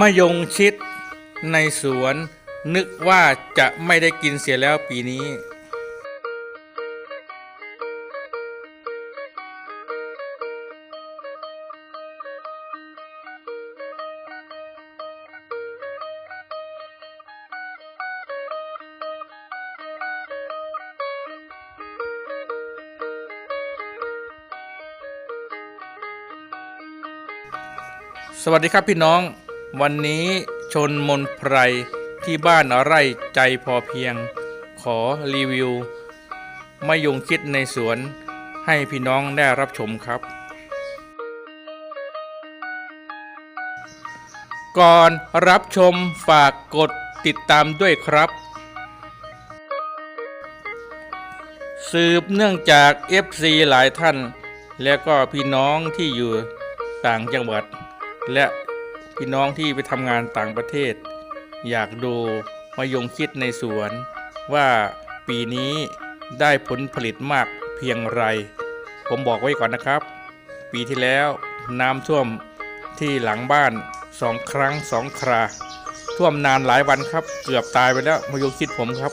มะยงชิดในสวนนึกว่าจะไม่ได้กินเสียแล้วปีนี้ สวัสดีครับพี่น้อง วันนี้ชนมนไพรที่บ้านไร่ใจพอเพียง ขอรีวิวมะยงชิดในสวนให้พี่น้องได้รับชมครับ ก่อนรับชมฝากกดติดตามด้วยครับ สืบเนื่องจาก FC หลายท่าน และก็พี่น้องที่อยู่ต่างจังหวัด และ พี่น้องที่ไปทำงานต่างประเทศ อยากดูมายงคิดในสวนว่าปีนี้ได้ผลผลิตมากเพียงไร ผมบอกไว้ก่อนนะครับ ปีที่แล้วน้ำท่วมที่หลังบ้านสองครั้งสองครา ท่วมนานหลายวันครับ เกือบตายไปแล้วมายงคิดผมครับ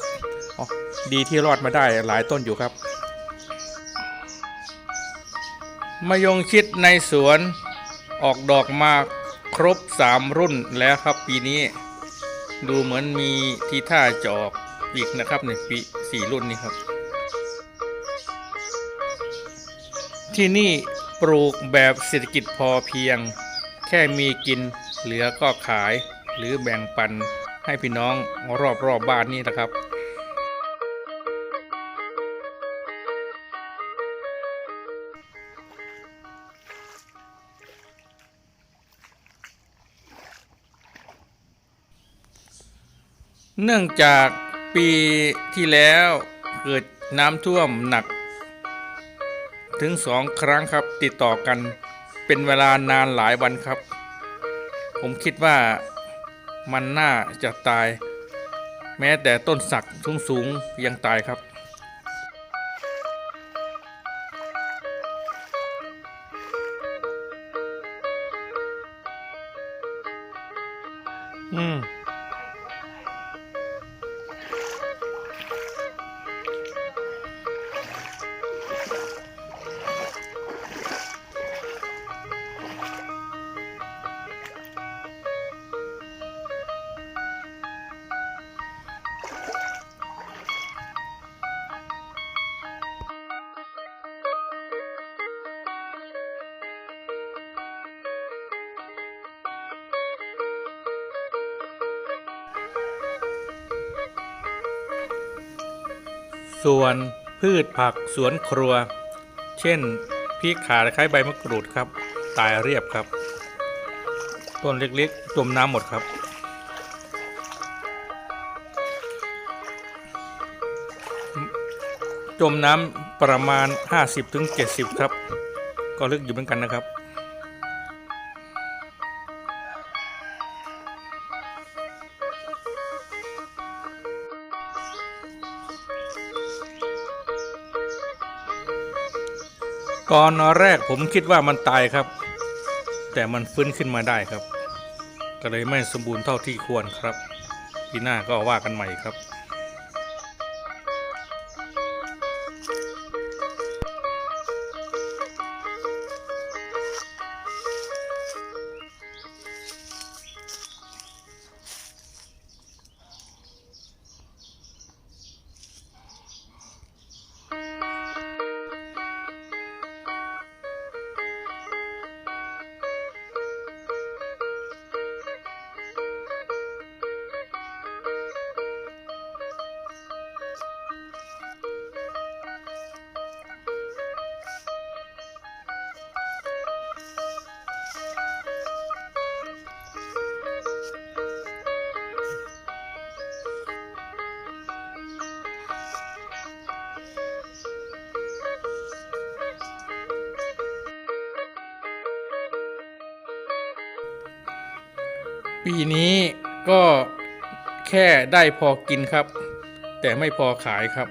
ดีที่รอดมาได้หลายต้นอยู่ครับ มายงชิดในสวนออกดอกมา ครบสามรุ่นแล้วครับปีนี้ ดูเหมือนมีทีท่าจะออกอีกนะครับในปีสี่รุ่นนี้ครับ ที่นี่ปลูกแบบเศรษฐกิจพอเพียง แค่มีกินเหลือก็ขายหรือแบ่งปันให้พี่น้องรอบๆบบ้านนี่นะครับ เนื่องจากปีที่แล้วเกิดน้ำท่วมหนัก ถึงสองครั้งครับติดต่อกันเป็นเวลานานหลายวันครับ ผมคิดว่ามันน่าจะตาย แม้แต่ต้นสักสูงๆยังตายครับ อืม ส่วนพืชผักสวนครัว เช่นพริกขาตะไคร้ใบมะกรูดครับ ตายเรียบครับ ต้นเล็กๆจมน้ำหมดครับจมน้ำประมาณ 50-70 ครับ ก็ลึกอยู่เหมือนกันนะครับ ตอนแรกผมคิดว่ามันตายครับ แต่มันฟื้นขึ้นมาได้ครับ ก็เลยไม่สมบูรณ์เท่าที่ควรครับปีหน้าก็ว่ากันใหม่ครับ ปีนี้ก็แค่ได้พอกินครับ แต่ไม่พอขายครับ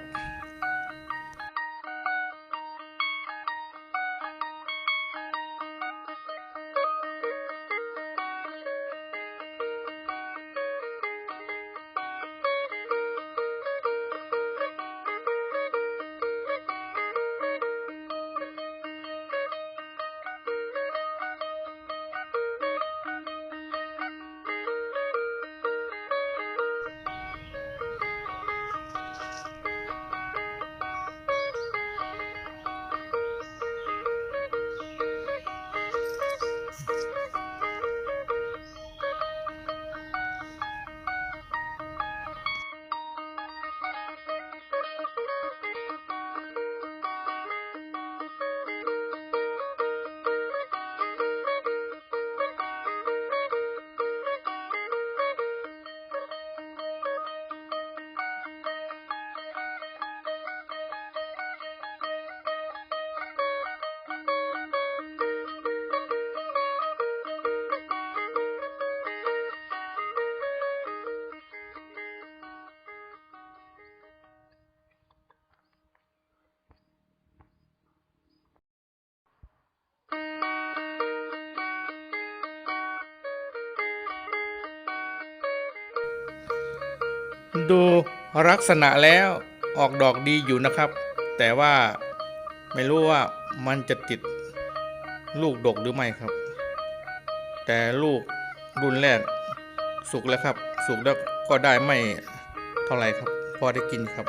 ดูลักษณะแล้วออกดอกดีอยู่นะครับ แต่ว่าไม่รู้ว่ามันจะติดลูกดกหรือไม่ครับ แต่ลูกรุ่นแรกสุกแล้วครับ สุกแล้วก็ได้ไม่เท่าไหร่ครับ พอได้กินครับ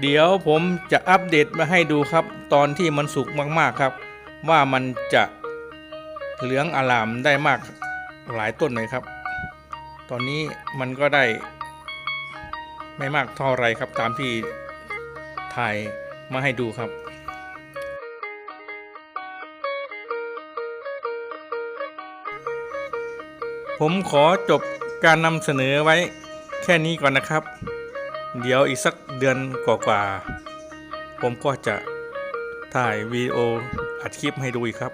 เดี๋ยวผมจะอัปเดตมาให้ดูครับ ตอนที่มันสุกมากๆครับ ว่ามันจะเหลืองอลามได้มากหลายต้นเลยครับ ตอนนี้มันก็ได้ ไม่มากเท่าไรครับตามที่ถ่ายมาให้ดูครับผมขอจบการนำเสนอไว้แค่นี้ก่อนนะครับ เดี๋ยวอีกสักเดือนกว่าๆผมก็จะถ่ายวีดีโออัดคลิปให้ดูอีกครับ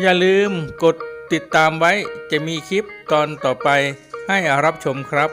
อย่าลืมกดติดตามไว้จะมีคลิปตอนต่อไปให้รับชมครับ